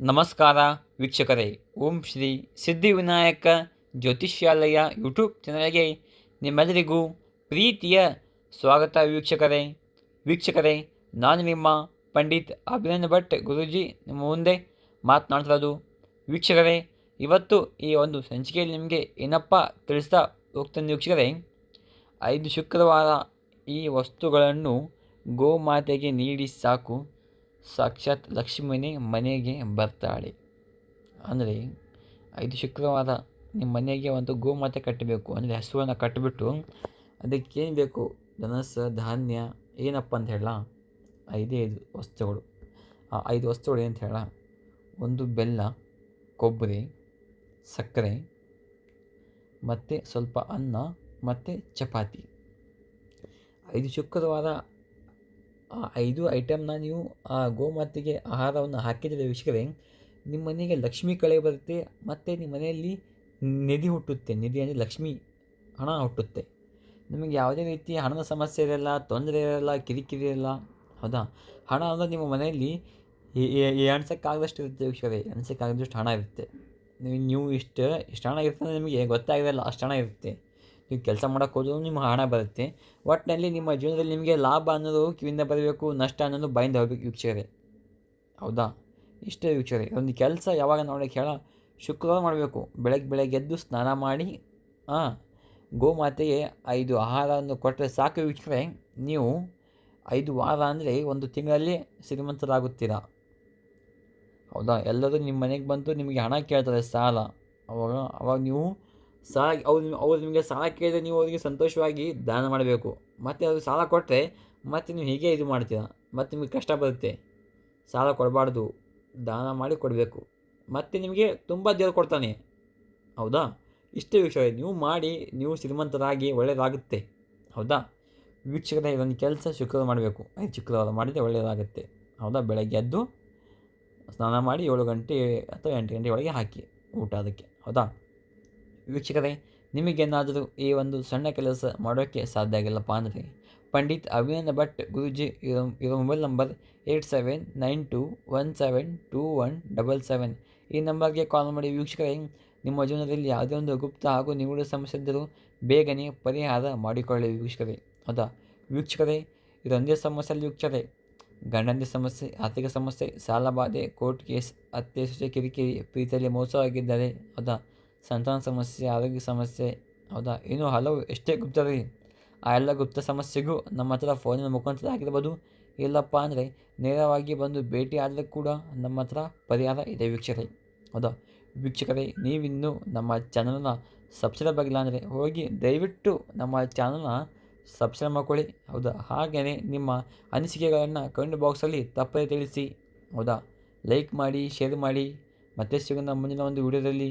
ನಮಸ್ಕಾರ ವೀಕ್ಷಕರೇ. ಓಂ ಶ್ರೀ ಸಿದ್ಧಿವಿನಾಯಕ ಜ್ಯೋತಿಷ್ಯಾಲಯ ಯೂಟ್ಯೂಬ್ ಚಾನಲ್ಗೆ ನಿಮ್ಮೆಲ್ಲರಿಗೂ ಪ್ರೀತಿಯ ಸ್ವಾಗತ ವೀಕ್ಷಕರೇ. ವೀಕ್ಷಕರೇ, ನಾನು ನಿಮ್ಮ ಪಂಡಿತ್ ಅಭಿನಂದ ಭಟ್ ಗುರುಜಿ. ನಿಮ್ಮ ಮುಂದೆ ಮಾತನಾಡ್ತಿರೋದು ವೀಕ್ಷಕರೇ, ಇವತ್ತು ಈ ಒಂದು ಸಂಚಿಕೆಯಲ್ಲಿ ನಿಮಗೆ ಏನಪ್ಪ ತಿಳಿಸ್ತಾ ಹೋಗ್ತಾನೆ ವೀಕ್ಷಕರೇ. ಐದು ಶುಕ್ರವಾರ ಈ ವಸ್ತುಗಳನ್ನು ಗೋಮಾತೆಗೆ ನೀಡಿ ಸಾಕು. ಸಾಕ್ಷಾತ್ ಲಕ್ಷ್ಮಿನೇ ಮನೆಗೆ ಬರ್ತಾಳೆ. ಅಂದರೆ ಐದು ಶುಕ್ರವಾರ ನಿಮ್ಮ ಮನೆಗೆ ಒಂದು ಗೋಮಾತೆ ಕಟ್ಟಬೇಕು. ಅಂದರೆ ಹಸುವನ್ನು ಕಟ್ಟಿಬಿಟ್ಟು ಅದಕ್ಕೇನು ಬೇಕು? ಧನಸ ಧಾನ್ಯ, ಏನಪ್ಪ ಅಂತ ಹೇಳ ಐದೇ ಐದು ವಸ್ತುಗಳು. ಆ ಐದು ವಸ್ತುಗಳು ಏನಂತ ಹೇಳ ಒಂದು ಬೆಲ್ಲ, ಕೊಬ್ಬರಿ, ಸಕ್ಕರೆ, ಮತ್ತು ಸ್ವಲ್ಪ ಅನ್ನ, ಮತ್ತು ಚಪಾತಿ. ಐದು ಶುಕ್ರವಾರ ಆ ಐದು ಐಟಮ್ನ ನೀವು ಆ ಗೋಮಾತೆಗೆ ಆಹಾರವನ್ನು ಹಾಕಿದರೆ ವೀಕ್ಷಕರೇ, ನಿಮ್ಮ ಮನೆಗೆ ಲಕ್ಷ್ಮಿ ಕಳೆ ಬರುತ್ತೆ, ಮತ್ತು ನಿಮ್ಮ ಮನೆಯಲ್ಲಿ ನಿಧಿ ಹುಟ್ಟುತ್ತೆ. ನಿಧಿ ಅಂದರೆ ಲಕ್ಷ್ಮಿ ಹಣ ಹುಟ್ಟುತ್ತೆ. ನಿಮಗೆ ಯಾವುದೇ ರೀತಿ ಹಣದ ಸಮಸ್ಯೆ ಇರಲ್ಲ, ತೊಂದರೆ ಇರಲ್ಲ, ಕಿರಿಕಿರಿ ಇರಲ್ಲ, ಹೌದಾ? ಹಣ ಅಂದರೆ ನಿಮ್ಮ ಮನೆಯಲ್ಲಿ ಎಣ್ಸೋಕ್ಕಾಗದಷ್ಟು ಇರುತ್ತೆ ವೀಕ್ಷಕರೇ. ಎಣ್ಸೋಕ್ಕಾಗದಷ್ಟು ಹಣ ಇರುತ್ತೆ. ನೀವು ನೀವು ಇಷ್ಟು ಇಷ್ಟು ಹಣ ಇರ್ತದೆ ನಿಮಗೆ ಗೊತ್ತಾಗಿರಲ್ಲ, ಅಷ್ಟು ಹಣ ಇರುತ್ತೆ. ನೀವು ಕೆಲಸ ಮಾಡೋಕ್ಕೆ ಹೋದ್ರೂ ನಿಮ್ಗೆ ಹಣ ಬರುತ್ತೆ. ಒಟ್ಟಿನಲ್ಲಿ ನಿಮ್ಮ ಜೀವನದಲ್ಲಿ ನಿಮಗೆ ಲಾಭ ಅನ್ನೋದು ಕಿವಿಂದ ಬರಬೇಕು, ನಷ್ಟ ಅನ್ನೋದು ಬಾಯಿಂದ ಹೋಗಬೇಕು ವೀಕ್ಷಕರೇ. ಹೌದಾ? ಇಷ್ಟೇ ವೀಕ್ಷಕರೇ. ಒಂದು ಕೆಲಸ ಯಾವಾಗ ನೋಡೋಕ್ಕೆ ಹೇಳ, ಶುಕ್ರವಾರ ಮಾಡಬೇಕು. ಬೆಳಗ್ಗೆ ಬೆಳಗ್ಗೆ ಎದ್ದು ಸ್ನಾನ ಮಾಡಿ ಹಾಂ ಗೋಮಾತೆಗೆ ಐದು ಆಹಾರವನ್ನು ಕೊಟ್ಟರೆ ಸಾಕು ವೀಕ್ಷಕರೇ. ನೀವು ಐದು ವಾರ ಅಂದರೆ ಒಂದು ತಿಂಗಳಲ್ಲಿ ಶ್ರೀಮಂತರಾಗುತ್ತೀರಾ? ಹೌದಾ? ಎಲ್ಲರೂ ನಿಮ್ಮ ಮನೆಗೆ ಬಂತು ನಿಮಗೆ ಹಣ ಕೇಳ್ತಾರೆ ಸಾಲ. ಅವಾಗ ಅವಾಗ ನೀವು ಸಾಲ, ಅವ್ರು ಅವ್ರು ನಿಮಗೆ ಸಾಲ ಕೇಳಿದರೆ ನೀವು ಅವರಿಗೆ ಸಂತೋಷವಾಗಿ ದಾನ ಮಾಡಬೇಕು. ಮತ್ತು ಅವ್ರಿಗೆ ಸಾಲ ಕೊಟ್ಟರೆ ಮತ್ತು ನೀವು ಹೀಗೆ ಇದು ಮಾಡ್ತೀರ? ಮತ್ತು ನಿಮಗೆ ಕಷ್ಟ ಬರುತ್ತೆ. ಸಾಲ ಕೊಡಬಾರ್ದು. ದಾನ ಮಾಡಿ ಕೊಡಬೇಕು. ಮತ್ತು ನಿಮಗೆ ತುಂಬ ದೇವರು ಕೊಡ್ತಾನೆ. ಹೌದಾ? ಇಷ್ಟೇ ವಿಷಯ. ನೀವು ಮಾಡಿ, ನೀವು ಶ್ರೀಮಂತರಾಗಿ ಒಳ್ಳೆಯದಾಗುತ್ತೆ. ಹೌದಾ? ವೀಕ್ಷಕರ, ಇದೊಂದು ಕೆಲಸ ಶುಕ್ರವಾರ ಮಾಡಬೇಕು. ಐದು ಶುಕ್ರವಾರ ಮಾಡಿದರೆ ಒಳ್ಳೆಯದಾಗುತ್ತೆ. ಹೌದಾ? ಬೆಳಗ್ಗೆ ಎದ್ದು ಸ್ನಾನ ಮಾಡಿ ಏಳು ಗಂಟೆ ಅಥವಾ ಎಂಟು ಗಂಟೆ ಒಳಗೆ ಹಾಕಿ ಊಟ ಅದಕ್ಕೆ. ಹೌದಾ? ವೀಕ್ಷಕರೇ, ನಿಮಗೇನಾದರೂ ಈ ಒಂದು ಸಣ್ಣ ಕೆಲಸ ಮಾಡೋಕ್ಕೆ ಸಾಧ್ಯ ಆಗಿಲ್ಲಪ್ಪ ಅಂದರೆ, ಪಂಡಿತ್ ಅಭಿನಂದ ಭಟ್ ಗುರುಜಿ ಇರೋ ಇರೋ mobile number eight seven nine two one seven two one double seven. ಈ ನಂಬರ್ಗೆ ಕಾಲ್ ಮಾಡಿ ವೀಕ್ಷಕರೇ, ನಿಮ್ಮ ಜೀವನದಲ್ಲಿ ಯಾವುದೇ ಒಂದು ಗುಪ್ತ ಹಾಗೂ ನಿಗೂಢ ಸಮಸ್ಯೆ ಇದ್ದರೂ ಬೇಗನೆ ಪರಿಹಾರ ಮಾಡಿಕೊಳ್ಳಿ ವೀಕ್ಷಕರೇ. ಹೌದಾ? ವೀಕ್ಷಕರೇ, ಇದೊಂದೇ ಸಮಸ್ಯೆಯಲ್ಲಿ ವೀಕ್ಷಕರೇ. ಗಂಡಂದಿ ಸಮಸ್ಯೆ, ಆರ್ಥಿಕ ಸಮಸ್ಯೆ ಸಾಲಬಾಧೆ ಕೋರ್ಟ್ ಕೇಸ್ ಅತ್ತೆ ಸೊಸೆ ಕಿರಿಕಿರಿ, ಪ್ರೀತಿಯಲ್ಲಿ ಮೋಸವಾಗಿದ್ದರೆ, ಹೌದಾ? ಸಂತಾನ ಸಮಸ್ಯೆ, ಆರೋಗ್ಯ ಸಮಸ್ಯೆ, ಹೌದಾ? ಇನ್ನೂ ಹಲವು ಎಷ್ಟೇ ಗುಪ್ತರಿ ಆ ಎಲ್ಲ ಗುಪ್ತ ಸಮಸ್ಯೆಗೂ ನಮ್ಮ ಹತ್ರ ಫೋನಿನ ಮುಖಾಂತರ ಆಗಿರ್ಬೋದು. ಇಲ್ಲಪ್ಪ ಅಂದರೆ ನೇರವಾಗಿ ಬಂದು ಭೇಟಿ ಆದರೆ ಕೂಡ ನಮ್ಮ ಹತ್ರ ಪರಿಹಾರ ಇದೆ ವೀಕ್ಷಕರೇ. ಹೌದಾ? ವೀಕ್ಷಕರೇ, ನೀವಿನ್ನೂ ನಮ್ಮ ಚಾನಲ್ನ ಸಬ್ಸ್ಕ್ರೈಬ್ ಆಗಿಲ್ಲ ಅಂದರೆ ಹೋಗಿ ದಯವಿಟ್ಟು ನಮ್ಮ ಚಾನಲ್ನ ಸಬ್ಸ್ಕ್ರೈಬ್ ಮಾಡ್ಕೊಳ್ಳಿ. ಹೌದಾ? ಹಾಗೆಯೇ ನಿಮ್ಮ ಅನಿಸಿಕೆಗಳನ್ನು ಕಮೆಂಟ್ ಬಾಕ್ಸಲ್ಲಿ ತಪ್ಪದೆ ತಿಳಿಸಿ. ಹೌದಾ? ಲೈಕ್ ಮಾಡಿ ಶೇರ್ ಮಾಡಿ. ಮತ್ತೆ ಸಿಗೋಣ ಮುಂದಿನ ಒಂದು ವಿಡಿಯೋದಲ್ಲಿ